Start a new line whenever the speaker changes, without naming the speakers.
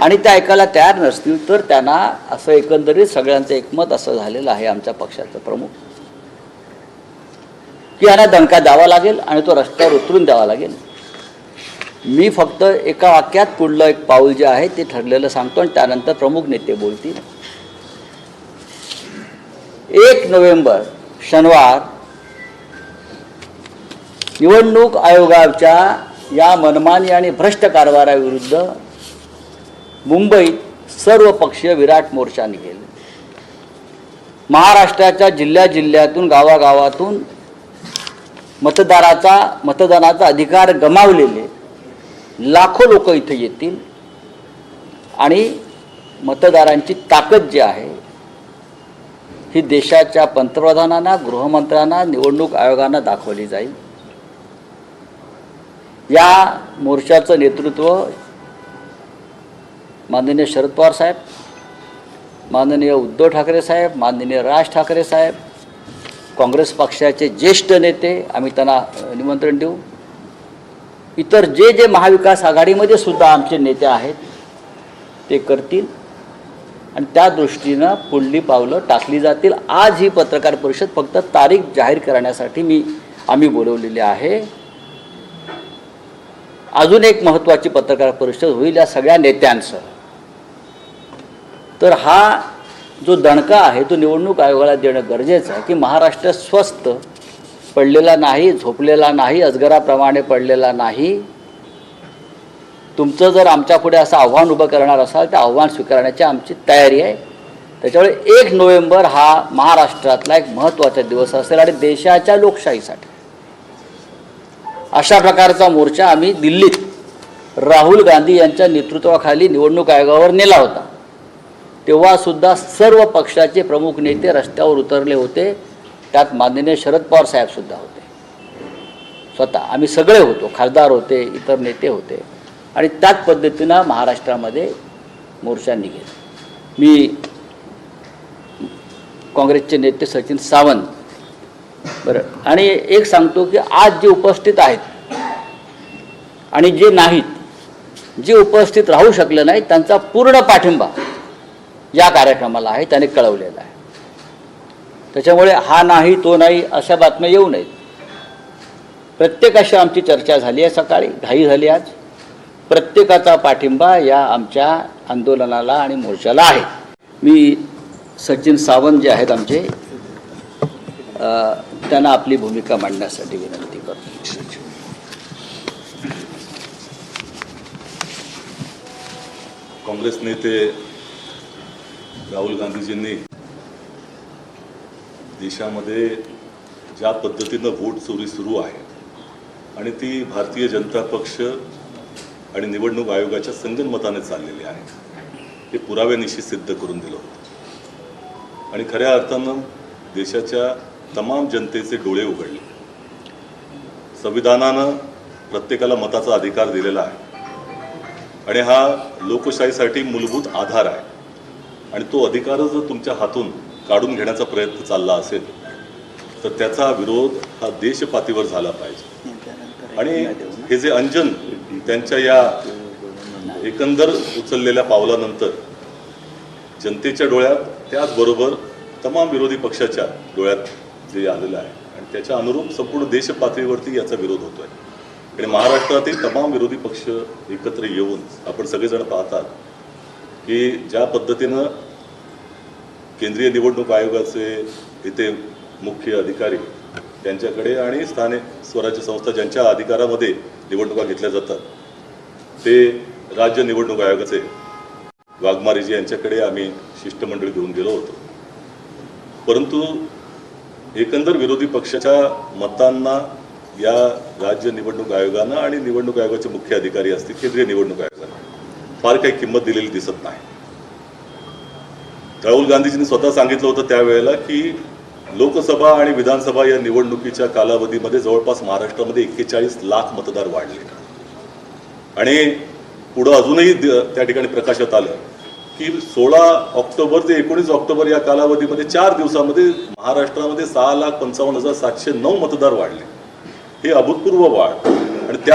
आणि त्या ऐकायला तयार नसतील तर त्यांना असं एकंदरीत सगळ्यांचं एकमत असं झालेलं आहे आमच्या पक्षाचं प्रमुख. की यांना दणका द्यावा लागेल आणि तो रस्त्यावर उतरून द्यावा लागेल. मी फक्त एका वाक्यात पुढलं एक पाऊल जे आहे ते ठरलेलं सांगतो आणि त्यानंतर प्रमुख नेते बोलतील. एक नोव्हेंबर शनिवार निवडणूक आयोगाच्या या मनमानी आणि भ्रष्ट कारभाराविरुद्ध मुंबईत सर्व पक्षीय विराट मोर्चा निघेल. महाराष्ट्राच्या जिल्ह्या जिल्ह्यातून गावागावातून मतदाराचा मतदानाचा अधिकार गमावलेले लाखो लोक इथे येतील. आणि मतदारांची ताकद जी आहे ही देशाच्या पंतप्रधानांना गृहमंत्र्यांना निवडणूक आयोगांना दाखवली जाईल. या मोर्चाचं नेतृत्व माननीय शरद पवार साहेब माननीय उद्धव ठाकरे साहेब माननीय राज ठाकरे साहेब काँग्रेस पक्षाचे ज्येष्ठ नेते आम्ही त्यांना निमंत्रण देऊ. इतर जे जे महाविकास आघाडीमध्ये सुद्धा आमचे नेते आहेत ते करतील. आणि त्या दृष्टीनं पुढली पावलं टाकली जातील. आज ही पत्रकार परिषद फक्त तारीख जाहीर करण्यासाठी मी आम्ही बोलवलेली आहे. अजून एक महत्त्वाची पत्रकार परिषद होईल या सगळ्या नेत्यांसह तर हा जो दणका आहे तो निवडणूक आयोगाला देणं गरजेचं आहे की महाराष्ट्र स्वस्त पडलेला नाही झोपलेला नाही अजगराप्रमाणे पडलेला नाही. तुमचं जर आमच्या पुढे असं आव्हान उभं करणार असाल तर आव्हान स्वीकारण्याची आमची तयारी आहे. त्याच्यामुळे एक नोव्हेंबर हा महाराष्ट्रातला एक महत्त्वाचा दिवस असेल आणि देशाच्या लोकशाहीसाठी. अशा प्रकारचा मोर्चा आम्ही दिल्लीत राहुल गांधी यांच्या नेतृत्वाखाली निवडणूक आयोगावर नेला होता. तेव्हा सुद्धा सर्व पक्षाचे प्रमुख नेते रस्त्यावर उतरले होते. त्यात माननीय शरद पवार साहेब सुद्धा होते. स्वतः आम्ही सगळे होतो खासदार होते इतर नेते होते. आणि त्याच पद्धतीनं महाराष्ट्रामध्ये मोर्चा निघेल मी काँग्रेसचे नेते सचिन सावंत. बरं आणि एक सांगतो की आज जे उपस्थित आहेत आणि जे नाहीत जे उपस्थित राहू शकले नाहीत त्यांचा पूर्ण पाठिंबा या कार्यक्रमाला आहे त्याने कळवलेला आहे. त्याच्यामुळे हा नाही तो नाही अशा बातम्या येऊ नयेत. प्रत्येकाशी आमची चर्चा झाली आहे सकाळी घाई झाली आज. प्रत्येकाचा पाठिंबा या आमच्या आंदोलनाला आणि मोर्चाला आहे. मी सचिन सावंत जे आहेत आमचे त्यांना आपली भूमिका मांडण्यासाठी विनंती करतो.
काँग्रेस नेते राहुल गांधीजींनी देशामध्ये ज्या पद्धतीनं वोट चोरी सुरू आहे आणि ती भारतीय जनता पक्ष आणि निवडणूक आयोगाच्या संगनमताने चाललेली आहे हे पुराव्यानिशी सिद्ध करून दिलं होतं. आणि खऱ्या अर्थानं देशाच्या तमाम जनतेचे डोळे उघडले. संविधानानं प्रत्येकाला मताचा अधिकार दिलेला आहे. आणि हा लोकशाहीसाठी मूलभूत आधार आहे. आणि तो अधिकारच जर तुमच्या हातून काढून घेण्याचा प्रयत्न चालला असेल तर त्याचा विरोध हा देशपातीवर झाला पाहिजे. आणि हे जे अंजन त्यांच्या या एकंदर उचललेल्या पावलानंतर जनतेच्या डोळ्यात त्याचबरोबर तमाम विरोधी पक्षाच्या डोळ्यात जे आलेलं आहे. आणि त्याच्या अनुरूप संपूर्ण देशपातळीवरती याचा विरोध होतोय. आणि महाराष्ट्रातील तमाम विरोधी पक्ष एकत्र येऊन आपण सगळेजण पाहतात की ज्या पद्धतीनं केंद्रीय निवडणूक आयोगाचे इथे मुख्य अधिकारी त्यांच्याकडे आणि स्थानिक स्वराज्य संस्था ज्यांच्या अधिकारामध्ये निवडणुका घेतल्या जातात ते राज्य निवडणूक आयोगाचे वाघमारेजी यांच्याकडे आम्ही शिष्टमंडळ घेऊन गेलो होतो. परंतु एकंदर विरोधी पक्षाच्या मतांना या राज्य निवडणूक आयोगानं आणि निवडणूक आयोगाचे मुख्य अधिकारी असतील केंद्रीय निवडणूक आयोगानं फार काही किंमत दिलेली दिसत नाही. राहुल गांधीजींनी स्वतः सांगितलं होतं त्यावेळेला की लोकसभा आणि विधानसभा या निवडणुकीच्या कालावधीमध्ये जवळपास महाराष्ट्रामध्ये एक्केचाळीस लाख मतदार वाढले. आणि पुढं अजूनही त्या ठिकाणी प्रकाशात आलं की सोळा ऑक्टोबर ते एकोणीस ऑक्टोबर या कालावधीमध्ये चार दिवसामध्ये महाराष्ट्रामध्ये सहा लाख पंचावन्न हजार सातशे नऊ मतदार वाढले. हे अभूतपूर्व वाढ. आणि त्या